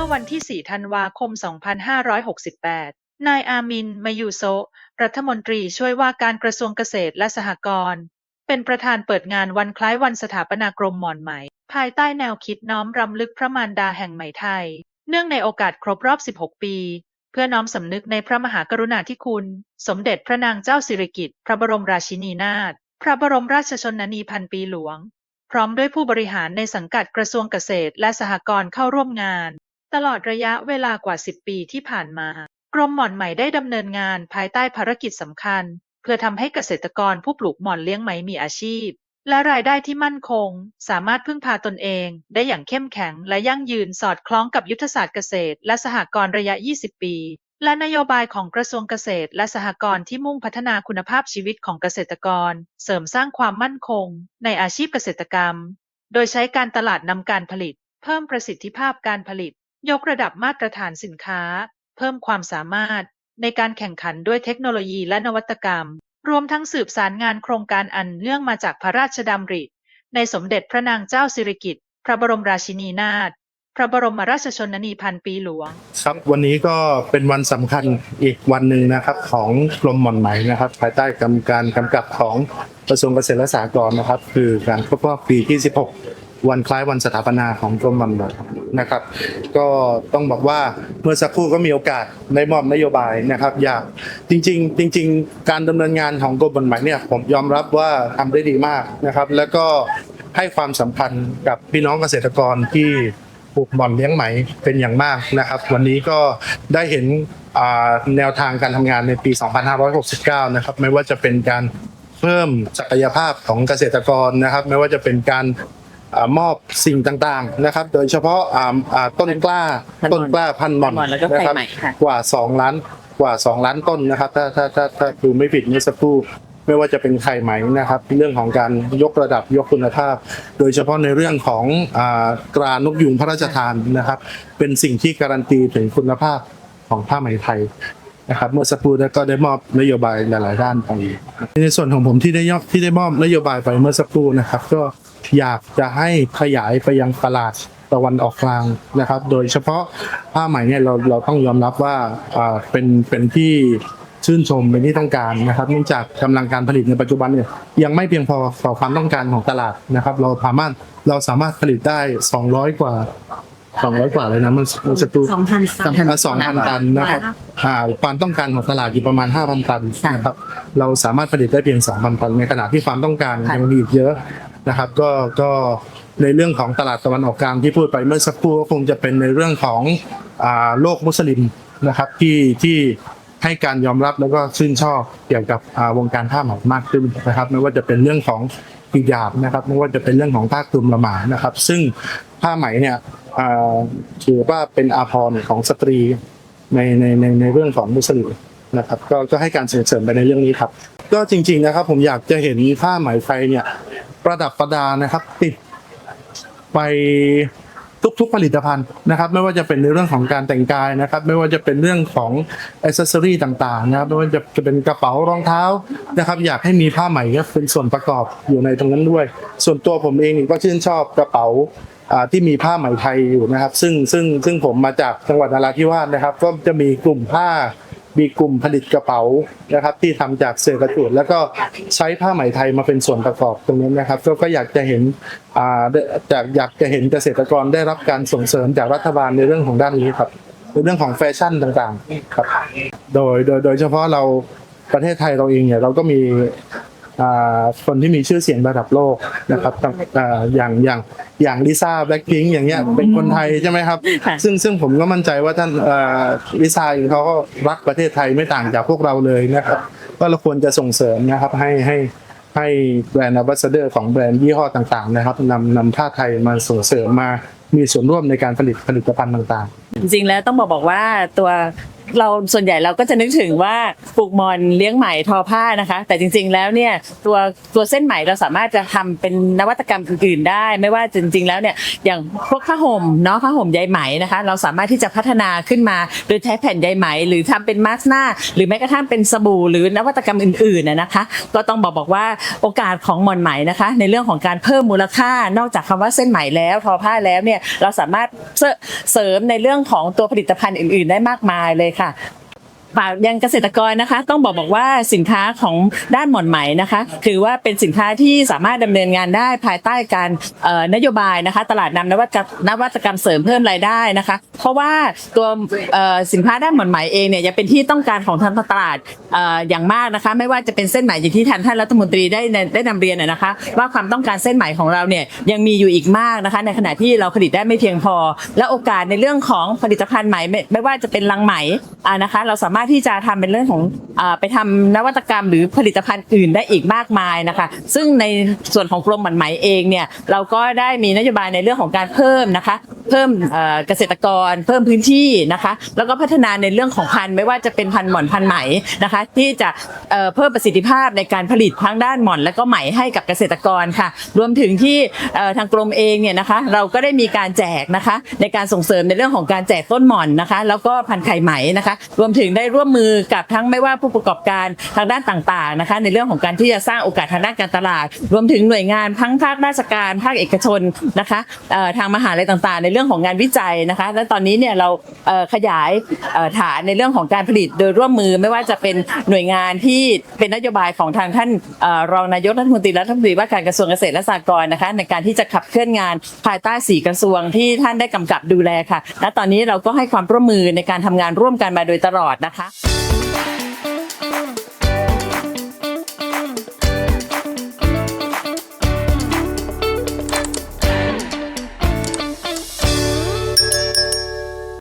มื่อวันที่ 4 ธันวาคม 2568 นายอามิน มายูโซรัฐมนตรีช่วยว่าการกระทรวงเกษตรและสหกรณ์ เป็นประธานเปิดงานวันคล้ายวันสถาปนากรมหมอนไหม ภายใต้แนวคิดน้อมรำลึกพระมารดาแห่งไหมไทย เนื่องในโอกาสครบรอบ 16 ปี เพื่อน้อมสำนึกในพระมหากรุณาธิคุณ สมเด็จพระนางเจ้าสิริกิติ์ พระบรมราชินีนาถ พระบรมราชชนนีพันปีหลวงพร้อมด้วยผู้บริหารในสังกัดกระทรวงเกษตรและสหกรณ์เข้าร่วมงาน ตลอดระยะเวลากว่า10ปีที่ผ่านมา กรมหม่อนไหมได้ดำเนินงานภายใต้ภารกิจสำคัญ เพื่อทำให้เกษตรกรผู้ปลูกหม่อนเลี้ยงไหมมีอาชีพ และรายได้ที่มั่นคง สามารถพึ่งพาตนเอง ได้อย่างเข้มแข็งและยั่งยืนสอดคล้องกับยุทธศาสตร์เกษตร และสหกรณ์ระยะ 20 ปี และนโยบายของกระทรวงเกษตร และสหกรณ์ที่มุ่งพัฒนาคุณภาพชีวิตของเกษตรกร เสริมสร้างความมั่นคง ในอาชีพเกษตรกรรม โดยใช้การตลาดนำการผลิต เพิ่มประสิทธิภาพการผลิต ยกระดับมาตรฐานสินค้า เพิ่มความสามารถในการแข่งขันด้วยเทคโนโลยีและนวัตกรรม รวมทั้งสืบสารงานโครงการอันเนื่องมาจากพระราชดำริ ในสมเด็จพระนางเจ้าสิริกิติ์พระบรมราชินีนาถพระบรมราชชนนีพันปีหลวง ครับวันนี้ก็เป็นวันสำคัญอีกวันหนึ่งนะครับของกรมหม่อนไหมนะครับ ภายใต้กำการกำกับของกระทรวงเกษตรและสหกรณ์นะครับ คือการครบรอบปีที่ 16 วันคล้ายวันสถาปนาของกรมหม่อนไหมนะครับ ก็ต้องบอกว่าเมื่อสักครู่ก็มีโอกาสได้มอบนโยบายนะครับ อยากจริง ๆ จริง ๆ การดำเนินงานของกรมหม่อนไหมเนี่ยผมยอมรับว่าทำได้ดีมากนะครับ แล้วก็ให้ความสำคัญกับพี่น้องเกษตรกรที่ปลูกหม่อนเลี้ยงไหมเป็นอย่างมากนะครับ วันนี้ก็ได้เห็นแนวทางการทำงานในปี 2569 นะครับ ไม่ว่าจะเป็นการเพิ่มศักยภาพของเกษตรกรนะครับ ไม่ว่าจะเป็นการ มอบสิ่งต่างๆนะครับ โดยเฉพาะอ่าอ่าต้นกล้าพันหม่อนต้นกล้าพันหม่อนพันหม่อนแล้วก็นะครัไข่ไหมค่ะกว่า 2 ล้านกว่า 2 ล้านต้นนะครับ ถ้าถ้าถ้าถ้าดูไม่ผิดเมื่อสักครู่ไม่ว่าจะเป็นไข่ไหมนะครับ เรื่องของการยกระดับยกคุณภาพ โดยเฉพาะในเรื่องของอ่าตรานกยุงพระราชทานนะครับ เป็นสิ่งที่การันตีถึงคุณภาพของผ้าไหมไทยนะครับเมื่อสักครู่ก็ได้มอบนโยบายหลาย ๆ ด้านไปในส่วนของผมที่ได้ยอบที่ได้มอบนโยบายไปเมื่อสักครู่นะครับ ก็ อยากจะให้ขยายไปยังตลาดตะวันออกกลางนะครับ โดยเฉพาะผ้าไหมเนี่ยเราเราต้องยอมรับว่าอ่าเป็นเป็นที่ชื่นชมเป็นที่ต้องการนะครับเนื่องจากกำลังการผลิตในปัจจุบันเนี่ยยังไม่เพียงพอต่อความต้องการของตลาดนะครับ เราสามารถเราสามารถผลิตได้ 200 กว่า200กว่าเลยนะมันมันจะตูสองพันสองพันสองพันตันนะครับอ่าความต้องการของตลาดอยู่ประมาณ5,000ตันนะครับเราสามารถผลิตได้เพียง2,000ตันในขณะที่ความต้องการยังมีอีกเยอะ นะครับก็ก็ในเรื่องของตลาดตะวันออกกลางที่พูดไปเมื่อสักครู่ก็คงจะเป็นในเรื่องของอโลกมุสลิมนะครับที่ที่ให้การยอมรับแล้วก็ชื่นชอบเกี่ยวกับวงการผ้าไหมมากขึ้นนะครับ ไม่ว่าจะเป็นเรื่องของกิยาบนะครับ ไม่ว่าจะเป็นเรื่องของผ้าคลุมละหมาดนะครับ ซึ่งผ้าไหมเนี่ยถือว่าเป็นอาภรณ์ของสตรีในในในในเรื่องของมุสลิมนะครับ ก็ก็ให้การส่งเสริมไปในเรื่องนี้ครับ ก็จริง ๆนะครับ ผมอยากจะเห็นผ้าไหมไทยเนี่ย ประดับประดานะครับ ติดไปทุกๆผลิตภัณฑ์นะครับ ไม่ว่าจะเป็นในเรื่องของการแต่งกายนะครับ ไม่ว่าจะเป็นเรื่องของอ c เซอรี่ต่างๆนะครับ ไม่ว่าจะจะเป็นกระเป๋ารองเท้านะครับ อยากให้มีผ้าไหมก็เป็นส่วนประกอบอยู่ในตรงนั้นด้วย ส่วนตัวผมเองก็ชื่นชอบกระเป๋าอ่าที่มีผ้าไหมไทยอยู่นะครับ ซึ่งซึ่งซึ่งผมมาจากจังหวัดนราธิวาสนะครับ ก็จะมีกลุ่มผ้า มีกลุ่มผลิตกระเป๋านะครับ ที่ทำจากเสือกระจุดแล้วก็ใช้ผ้าไหมไทยมาเป็นส่วนประกอบตรงนี้นะครับก็ก็อยากจะเห็นจากอยากจะเห็นเกษตรกรได้รับการส่งเสริมจากรัฐบาลในเรื่องของด้านนี้ครับในเรื่องของแฟชั่นต่างๆครับ โดยโดยโดยเฉพาะเราประเทศไทยเราเองเนี่ยเราก็มี คนที่มีชื่อเสียงระดับโลกนะครับตั้งอ่าอย่างอย่างอย่างลิซ่าแบล็คพิงอย่างเงี้ยเป็นคนไทยใช่ไหมครับค่ะซึ่งซึ่งผมก็มั่นใจว่าท่านเอ่อลิซ่าเองเขาก็รักประเทศไทยไม่ต่างจากพวกเราเลยนะครับก็เราควรจะส่งเสริมนะครับให้ให้ให้แบรนด์ a m b a s s a d o r ของแบรนด์ยี่ห้อต่างๆนะครับนำนำผ้าไทยมาส่งเสริมมามีส่วนร่วมในการผลิตผลิตภัณฑ์ต่างจริงๆแล้วต้องบอกบอกว่าตัว เราส่วนใหญ่เราก็จะนึกถึงว่าปลูกมอนเลี้ยงไหมทอผ้านะคะ แต่จริง ๆ แล้วเนี่ยตัวตัวเส้นไหมเราสามารถจะทำเป็นนวัตกรรมอื่นๆได้ ไม่ว่าจริง ๆ แล้วเนี่ยอย่างพวกผ้าห่มเนาะผ้าห่มใยไหมนะคะ เราสามารถที่จะพัฒนาขึ้นมาโดยใช้แผ่นใยไหม หรือทำเป็นมาสก์หน้า หรือแม้กระทั่งเป็นสบู่หรือนวัตกรรมอื่นๆนะคะ ก็ต้องบอกบอกว่าโอกาสของมอนไหมนะคะ ในเรื่องของการเพิ่มมูลค่านอกจากคำว่าเส้นไหมแล้วทอผ้าแล้วเนี่ยเราสามารถเสริมในเรื่องของตัวผลิตภัณฑ์อื่น ๆ ได้มากมายเลยค่ะ ฝากยังเกษตรกรนะคะ ต้องบอกบอกว่าสินค้าของด้านหมอนไหมนะคะ คือว่าเป็นสินค้าที่สามารถดำเนินงานได้ภายใต้การนโยบายนะคะ ตลาดนำนวัตกรรมนวัตกรรมเสริมเพิ่มรายได้นะคะ เพราะว่าตัวสินค้าด้านหมอนไหมเองเนี่ยยังเป็นที่ต้องการของทางตลาดอย่างมากนะคะ ไม่ว่าจะเป็นเส้นไหมอย่างที่ท่านท่านรัฐมนตรีได้ได้นำเรียนนะนะคะ ว่าความต้องการเส้นไหมของเราเนี่ยยังมีอยู่อีกมากนะคะ ในขณะที่เราผลิตได้ไม่เพียงพอ และโอกาสในเรื่องของผลิตภัณฑ์ไหมไม่ไม่ว่าจะเป็นลังไหมอ่านะคะ เราสามารถที่จะทำเป็นเรื่องของอไปทำนวัตกรรมหรือผลิตภัณฑ์อื่นได้อีกมากมายนะคะ ซึ่งในส่วนของกรมหมันไหมเองเนี่ยเราก็ได้มีนโยบายในเรื่องของการเพิ่มนะคะ เพิ่มเกษตรกร เพิ่มพื้นที่นะคะ แล้วก็พัฒนาในเรื่องของพันธุ์ไม่ว่าจะเป็นพันธุ์หม่อนพันธุ์ไหมนะคะ ที่จะเพิ่มประสิทธิภาพในการผลิตทั้งด้านหม่อนและก็ไหมให้กับเกษตรกรค่ะ รวมถึงที่ทางกรมเองเนี่ยนะคะ เราก็ได้มีการแจกนะคะ ในการส่งเสริมในเรื่องของการแจกต้นหม่อนนะคะ แล้วก็พันธุ์ไข่ไหมนะคะ รวมถึงได้ร่วมมือกับทั้งไม่ว่าผู้ประกอบการทางด้านต่างๆนะคะ ในเรื่องของการที่จะสร้างโอกาสทางด้านการตลาด รวมถึงหน่วยงานทั้งภาคราชการ ภาคเอกชนนะคะทางมหาลัยต่างๆ ในเรื่องของงานวิจัยนะคะ และตอนนี้เนี่ยเราขยายฐานในเรื่องของการผลิตโดยร่วมมือไม่ว่าจะเป็นหน่วยงานที่เป็นนโยบายของทางท่านรองนายกรัฐมนตรีรัฐมนตรีว่าการกระทรวงเกษตรและสหกรณ์นะคะ ในการที่จะขับเคลื่อนงานภายใต้สี่กระทรวงที่ท่านได้กำกับดูแลค่ะ และตอนนี้เราก็ให้ความร่วมมือในการทำงานร่วมกันมาโดยตลอดนะคะ